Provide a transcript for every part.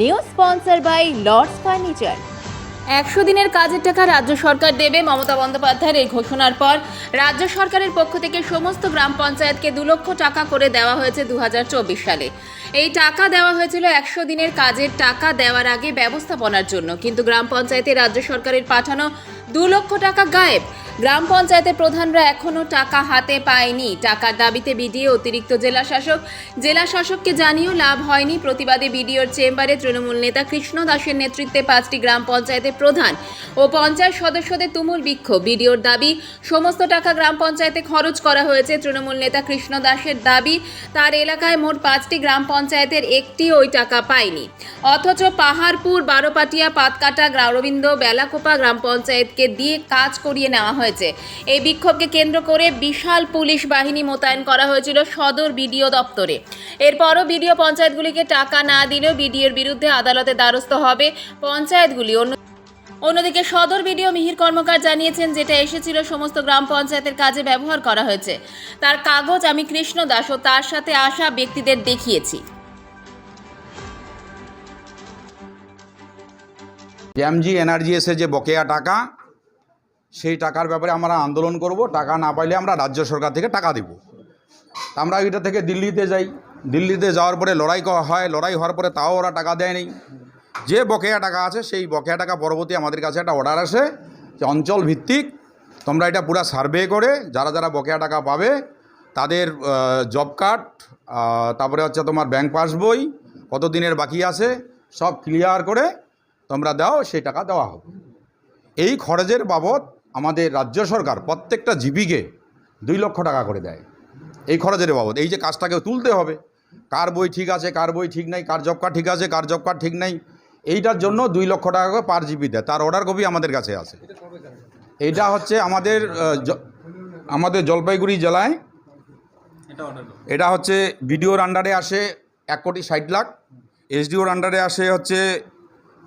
New sponsor by Lords furniture একশো দিনের কাজের টাকা রাজ্য সরকার দেবে মমতা বন্দ্যোপাধ্যায়ের এই ঘোষণার পর রাজ্য সরকারের পক্ষ থেকে সমস্ত গ্রাম পঞ্চায়েতকে দু লক্ষ টাকা করে দেওয়া হয়েছে দু হাজার চব্বিশ সালে। এই টাকা দেওয়া হয়েছিল একশো দিনের কাজের টাকা দেওয়ার আগে ব্যবস্থাপনার জন্য। কিন্তু গ্রাম পঞ্চায়েতে রাজ্য সরকারের পাঠানো দু লক্ষ টাকা গায়েব। গ্রাম পঞ্চায়েতের প্রধানরা এখনও টাকা হাতে পায়নি। টাকার দাবিতে বিডিও অতিরিক্ত জেলা শাসক জেলা শাসককে জানিয়েও লাভ হয়নি। প্রতিবাদে বিডিওর চেম্বারে তৃণমূল নেতা কৃষ্ণ দাসের নেতৃত্বে পাঁচটি গ্রাম পঞ্চায়েতের প্রধান ও পঞ্চায়েত সদস্যদের তুমুল বিক্ষোভ। বিডিওর দাবি, সমস্ত টাকা গ্রাম পঞ্চায়েতে খরচ করা হয়েছে। তৃণমূল নেতা কৃষ্ণ দাসের দাবি, তার এলাকায় মোট পাঁচটি গ্রাম পঞ্চায়েতের একটি ওই টাকা পায়নি। অথচ পাহাড়পুর, বারোপাটিয়া, পাতকাটা গ্রামরবিন্দ বেলাকোপা গ্রাম পঞ্চায়েতকে দিয়ে কাজ করিয়ে নেওয়া হয়েছে। এই বিক্ষোভকে কেন্দ্র করে বিশাল পুলিশ বাহিনী মোতায়েন করা হয়েছিল সদর বিডিও দপ্তরে। এরপরও বিডিও পঞ্চায়েতগুলিকে টাকা না দিলেও বিডিওর বিরুদ্ধে আদালতে দ্বারস্থ হবে পঞ্চায়েতগুলি। অন্য অন্যদিকে সদর বিডিও মিহির কর্মকার জানিয়েছেন, যেটা এসেছিল সমস্ত গ্রাম পঞ্চায়েতের কাজে ব্যবহার করা হয়েছে। তার কাগজ আমি কৃষ্ণ দাস ও তার সাথে আসা ব্যক্তিদের দেখিয়েছি। জ্যামজি এনার্জিএসের যে বকেয়া টাকা সেই টাকার ব্যাপারে আমরা আন্দোলন করব, টাকা না পাইলে আমরা রাজ্য সরকার থেকে টাকা দেব। আমরা এটা থেকে দিল্লিতে যাই। দিল্লিতে যাওয়ার পরে লড়াই হয়, লড়াই হওয়ার পরে তাও ওরা টাকা দেয়নি যে বকেয়া টাকা আছে, সেই বকেয়া টাকা পরবর্তী আমাদের কাছে একটা অর্ডার আসে যে অঞ্চল ভিত্তিক তোমরা এটা পুরো সার্ভে করে, যারা যারা বকেয়া টাকা পাবে, তাদের জব কার্ড তারপরে হচ্ছে তোমার ব্যাংক পাসবই কত দিনের বাকি আছে, সব ক্লিয়ার করে তোমরা দাও, সেই টাকা দেওয়া হবে। এই খরচের বাবদ আমাদের রাজ্য সরকার প্রত্যেকটা জীবিকে দুই লক্ষ টাকা করে দেয়। এই খরচের বাবদ, এই যে কাজটাকে তুলতে হবে। কার বই ঠিক আছে, কার বই ঠিক নাই, কার জব কার্ড ঠিক আছে, কার জব কার্ড ঠিক নাই, এইটার জন্য দুই লক্ষ টাকা করে পার জিবি দেয়। তার অর্ডার কপি আমাদের কাছে আছে। এটা হচ্ছে আমাদের আমাদের জলপাইগুড়ি জেলায়, এটা হচ্ছে বিডিওর আন্ডারে আসে এক কোটি ষাট লাখ এসডিওর আন্ডারে আসে হচ্ছে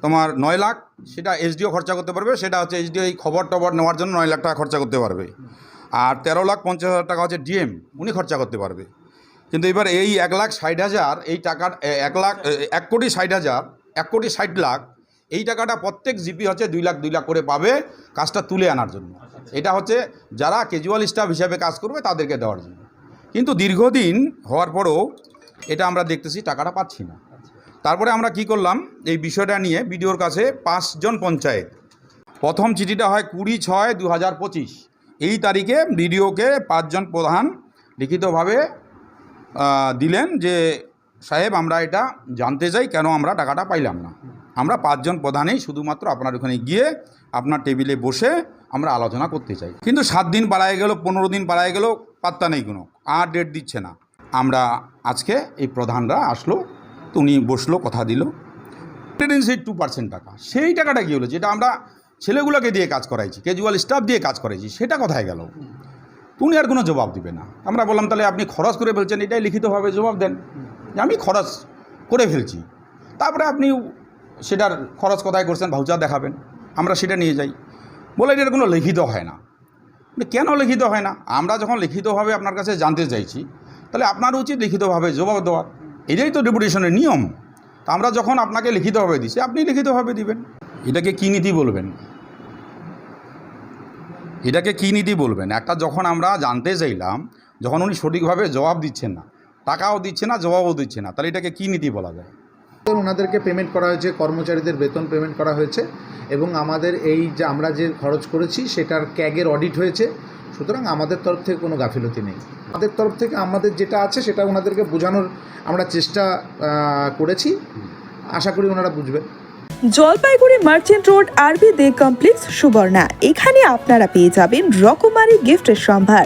তোমার নয় লাখ, সেটা এসডিও খরচা করতে পারবে, সেটা হচ্ছে এসডিও এই খবর টবর নেওয়ার জন্য নয় লাখ টাকা খরচা করতে পারবে। আর তেরো লাখ পঞ্চাশ হাজার টাকা হচ্ছে ডিএম, উনি খরচা করতে পারবে। কিন্তু এবার এই এক লাখ ষাট হাজার, এই টাকার এক লাখ এক কোটি ষাট হাজার, এক কোটি ষাট লাখ, এই টাকাটা প্রত্যেক জিপি হচ্ছে দুই লাখ দুই লাখ করে পাবে কাজটা তুলে আনার জন্য। এটা হচ্ছে যারা ক্যাজুয়াল স্টাফ হিসাবে কাজ করবে তাদেরকে দেওয়ার জন্য। কিন্তু দীর্ঘদিন হওয়ার পরও এটা আমরা দেখতেছি, টাকাটা পাচ্ছি না। তারপরে আমরা কি করলাম? এই বিষয়টা নিয়ে বিডিওর কাছে পাঁচজন পঞ্চায়েত। প্রথম চিঠিটা হয় কুড়ি ছয় দু হাজার পঁচিশ। এই তারিখে বিডিওকে পাঁচজন প্রধান লিখিতভাবে দিলেন যে, সাহেব, আমরা এটা জানতে চাই কেন আমরা টাকাটা পাইলাম না? আমরা পাঁচজন প্রধানেই শুধুমাত্র আপনার ওখানে গিয়ে আপনার টেবিলে বসে আমরা আলোচনা করতে চাই। কিন্তু সাত দিন পাড়ায় গেল, পনেরো দিন পাড়ায় গেল, পাত্তা নেই কোনো। আর ডেট দিচ্ছে না। আমরা আজকে এই প্রধানরা আসলো উনি বসল, কথা দিল। সেই টু পার্সেন্ট টাকা। সেই টাকাটা কী হলো? যেটা আমরা ছেলেগুলোকে দিয়ে কাজ করাইছি ক্যাজুয়াল স্টাফ দিয়ে কাজ করাইছি, সেটা কোথায় গেল? উনি আর কোনো জবাব দিবে না। আমরা বললাম, তাহলে আপনি খরচ করে ফেলছেন, এটাই লিখিতভাবে জবাব দেন। যে আমি খরচ করে ফেলছি। তারপরে আপনি সেটার খরচ কোথায় করছেন ভাউচার দেখাবেন। আমরা সেটা নিয়ে যাই। বলে এটার কোনো লিখিত হয় না। কেন লিখিত হয় না? আমরা যখন লিখিতভাবে আপনার কাছে জানতে চাইছি, তাহলে আপনার উচিত লিখিতভাবে জবাব দেওয়ার। এটাই তো ডেপুটেশনের নিয়ম। তা আমরা যখন আপনাকে লিখিতভাবে দিচ্ছি, আপনি লিখিতভাবে দিবেন। এটাকে কী নীতি বলবেন? এটাকে কী নীতি বলবেন? একটা যখন আমরা জানতে চাইলাম, যখন উনি সঠিকভাবে জবাব দিচ্ছেন না, টাকাও দিচ্ছে না, জবাবও দিচ্ছে না, তাহলে এটাকে কী নীতি বলা যায়? ওনাদেরকে পেমেন্ট করা হয়েছে, কর্মচারীদের বেতন পেমেন্ট করা হয়েছে, এবং আমাদের এই যে আমরা যে খরচ করেছি, সেটার ক্যাগের অডিট হয়েছে সুতরাং আমাদের তরফ থেকে কোনো গাফিলতি নেই। আমাদের তরফ থেকে আমাদের যেটা আছে সেটা ওনাদেরকে বোঝানোর আমরা চেষ্টা করেছি। আশা করি ওনারা বুঝবেন। জলপাইগুড়ি মার্চেন্ট রোড আরবি দে কমপ্লেক্স সুবর্ণা। এখানে আপনারা পেয়ে যাবেন রকমারি গিফটের সম্ভার।